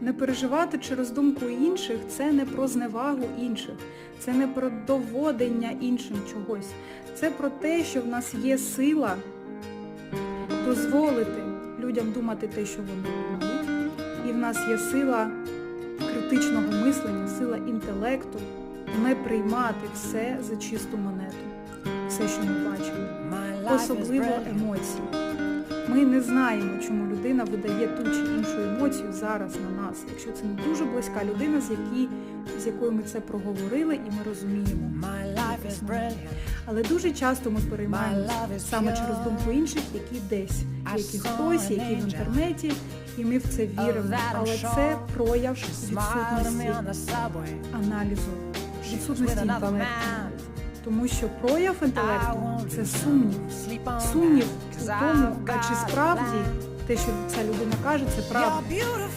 Не переживати через думку інших це не про зневагу інших, це не про доводення іншим чогось. Це про те, що в нас є сила дозволити людям думати те, що вони думають. І в нас є сила критичного мислення, сила інтелекту не приймати все за чисту монету, все, що ми бачимо особливо емоції. Ми не знаємо, чому людина видає ту чи іншу емоцію зараз на нас, якщо це не дуже близька людина, з, які, з якою ми це проговорили і ми розуміємо. Але дуже часто ми переймаємося саме через думку інших, які десь, які хтось, які в інтернеті, і ми в це віримо. Але це прояв відсутності аналізу, відсутності інтелекту. Тому що прояв інтелекту це сумнів. Сумнів тому, а чи справді те, що ця людина каже, це правда.